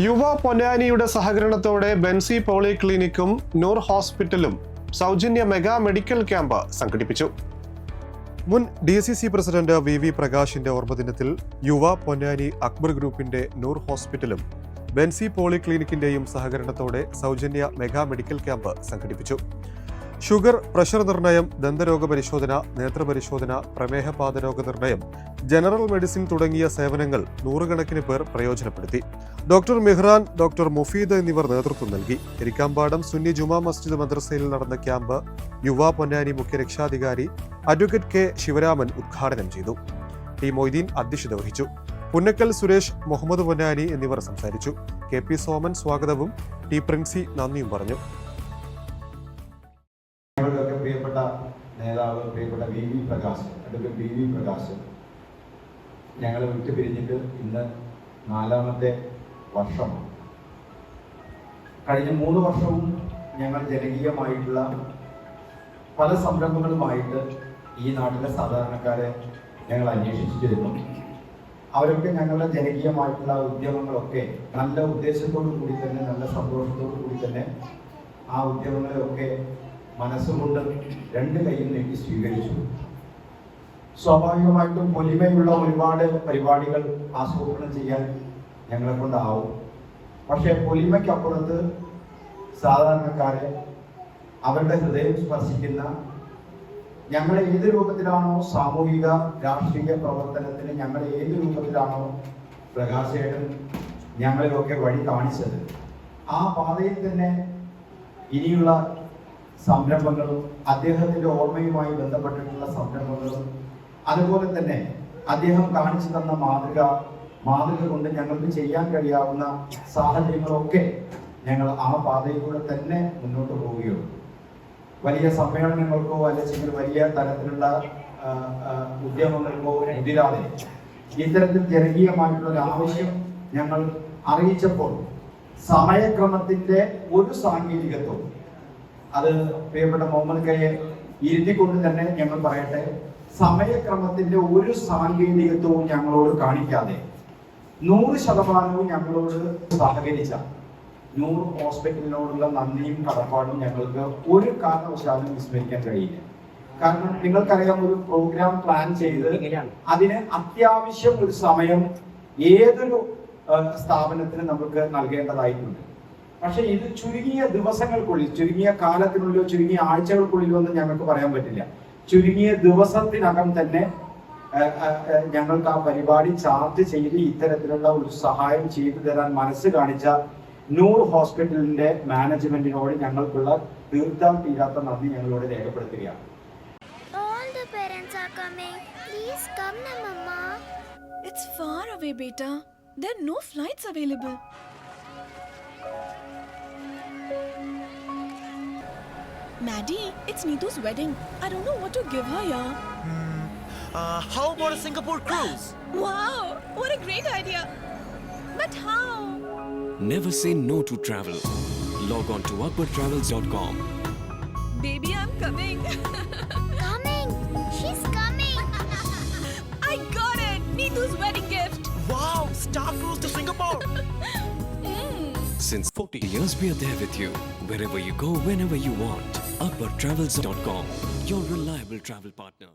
യുവ പൊന്നാനിയുടെ സഹകരണത്തോടെ ബെൻസി പോളിക്ലിനിക്കും നൂർ ഹോസ്പിറ്റലും സൗജന്യ മെഗാ മെഡിക്കൽ ക്യാമ്പ് സംഘടിപ്പിച്ചു. മുൻ D C C president V V പ്രകാശിന്റെ ഓർമ്മദിനത്തിൽ യുവ പൊന്നാനി അക്ബർ ഗ്രൂപ്പിന്റെ നൂർ ഹോസ്പിറ്റലും ബെൻസി പോളിക്ലിനിക്കിന്റെയും സഹകരണത്തോടെ സൗജന്യ മെഗാ മെഡിക്കൽ ക്യാമ്പ് സംഘടിപ്പിച്ചു. ഷുഗർ പ്രഷർ നിർണയം ദന്തരോഗ പരിശോധന നേത്രപരിശോധന പ്രമേഹ രോഗ നിർണയം ജനറൽ മെഡിസിൻ തുടങ്ങിയ സേവനങ്ങൾ നൂറുകണക്കിന് പേർ പ്രയോജനപ്പെടുത്തി. ഡോക്ടർ മെഹ്റാൻ ഡോക്ടർ മുഫീദ് എന്നിവർ നേതൃത്വം നൽകി. എരിക്കാമ്പാടം സുന്നി ജുമാ മസ്ജിദ് മദ്രസയിൽ നടന്ന ക്യാമ്പ് യുവ പൊന്നാനി മുഖ്യ രക്ഷാധികാരി അഡ്വക്കേറ്റ് കെ ശിവരാമൻ ഉദ്ഘാടനം ചെയ്തു. ടി മൊയ്തീൻ അധ്യക്ഷത വഹിച്ചു. പുന്നക്കൽ സുരേഷ് മുഹമ്മദ് പൊന്നാനി എന്നിവർ സംസാരിച്ചു. കെ പി സോമൻ സ്വാഗതവും ടി പ്രിൻസി നന്ദിയും പറഞ്ഞു. നേതാവ് പ്രിയപ്പെട്ട V V Prakash advocate V V Prakash. ഞങ്ങൾ വിട്ടു പിരിഞ്ഞിട്ട് ഇന്ന് നാലാമത്തെ വർഷമാണ് കഴിഞ്ഞ മൂന്ന് വർഷവും ഞങ്ങൾ ജനകീയമായിട്ടുള്ള പല സംരംഭങ്ങളുമായിട്ട് ഈ നാട്ടിലെ സാധാരണക്കാരെ ഞങ്ങൾ അന്വേഷിച്ചിരുന്നു. അവരൊക്കെ ഞങ്ങളുടെ ജനകീയമായിട്ടുള്ള ഉദ്യമങ്ങളൊക്കെ നല്ല ഉദ്ദേശത്തോടു കൂടി തന്നെ നല്ല സന്തോഷത്തോടു കൂടി തന്നെ ആ ഉദ്യമങ്ങളെയൊക്കെ മനസ്സുകൊണ്ട് രണ്ട് കൈയും നീട്ടി സ്വീകരിച്ചു. സ്വാഭാവികമായിട്ടും പൊലിമയുള്ള ഒരുപാട് പരിപാടികൾ ആസൂത്രണം ചെയ്യാൻ ഞങ്ങളെ കൊണ്ടാവും. പക്ഷേ പൊലിമയ്ക്കപ്പുറത്ത് സാധാരണക്കാരെ അവരുടെ ഹൃദയം സ്പർശിക്കുന്ന ഞങ്ങൾ ഏത് രൂപത്തിലാണോ സാമൂഹിക രാഷ്ട്രീയ പ്രവർത്തനത്തിന് ഞങ്ങൾ ഏത് രൂപത്തിലാണോ പ്രകാശേട്ടൻ ഞങ്ങളിലൊക്കെ വഴി കാണിച്ചത്. ആ പാതയിൽ തന്നെ ഇനിയുള്ള സംരംഭങ്ങളും അദ്ദേഹത്തിന്റെ ഓർമ്മയുമായി ബന്ധപ്പെട്ടിട്ടുള്ള സംരംഭങ്ങളും അതുപോലെ തന്നെ അദ്ദേഹം കാണിച്ചു തന്ന മാതൃക മാതൃക കൊണ്ട് ഞങ്ങൾക്ക് ചെയ്യാൻ കഴിയാവുന്ന സാഹചര്യങ്ങളൊക്കെ ഞങ്ങൾ ആ പാതയിലൂടെ തന്നെ മുന്നോട്ട് പോവുകയുള്ളൂ. വലിയ സമ്മേളനങ്ങൾക്കോ അല്ലെങ്കിൽ വലിയ തരത്തിലുള്ള ഉദ്യമങ്ങൾക്കോ എതിരാതെ ഇത്തരത്തിൽ ജനകീയമായിട്ടുള്ള ഒരു ആവശ്യം ഞങ്ങൾ അറിയിച്ചപ്പോൾ സമയക്രമത്തിന്റെ ഒരു സാങ്കേതികത്വം അത് പ്രിയപ്പെട്ട മുഹമ്മദ് കയ്യെ ഇരുത്തിക്കൊണ്ട് തന്നെ ഞങ്ങൾ പറയട്ടെ സമയക്രമത്തിന്റെ ഒരു സാങ്കേതികത്വവും ഞങ്ങളോട് കാണിക്കാതെ നൂറ് ശതമാനവും ഞങ്ങളോട് സഹകരിച്ച നൂറ് ഹോസ്പിറ്റലിനോടുള്ള നന്ദിയും കടപ്പാടും ഞങ്ങൾക്ക് ഒരു കാരണവശാലും വിസ്മരിക്കാൻ കഴിയില്ല. കാരണം നിങ്ങൾക്കറിയാം ഒരു പ്രോഗ്രാം പ്ലാൻ ചെയ്ത് അതിന് അത്യാവശ്യം ഒരു സമയം ഏതൊരു സ്ഥാപനത്തിന് നമുക്ക് നൽകേണ്ടതായിട്ടുണ്ട്. പക്ഷെ ഇത് ചുരുങ്ങിയ ദിവസങ്ങൾക്കുള്ളിൽ ചുരുങ്ങിയ കാലത്തിനുള്ളിലോ ചുരുങ്ങിയ ആഴ്ചകൾക്കുള്ളിലോ ഒന്നും ഞങ്ങൾക്ക് പറയാൻ പറ്റില്ല ചുരുങ്ങിയ ദിവസത്തിനകം തന്നെ ഞങ്ങൾക്ക് ആ പരിപാടി ചാർജ് ചെയ്ത് ഇത്തരത്തിലുള്ള ഒരു സഹായം ചെയ്തു തരാൻ മനസ്സ് കാണിച്ച നൂർ ഹോസ്പിറ്റലിന്റെ മാനേജ്മെന്റിനോട് ഞങ്ങൾക്കുള്ള തീർത്താൻ തീരാത്ത നന്ദി ഞങ്ങളോട് രേഖപ്പെടുത്തുകയാണ്. It's far away, beta. There are no flights available. Maddie, it's Neetu's wedding. I don't know what to give her, yeah. Uh, how about a Singapore cruise? Wow, what a great idea. But how? Never say no to travel. Log on to akbartravels.com. Baby, I'm coming. Coming. She's coming. I got it! Neetu's wedding gift. Wow, Star Cruise to Singapore! Since 40 years, we are there with you. Wherever you go, whenever you want. akbartravels.com. Your reliable travel partner.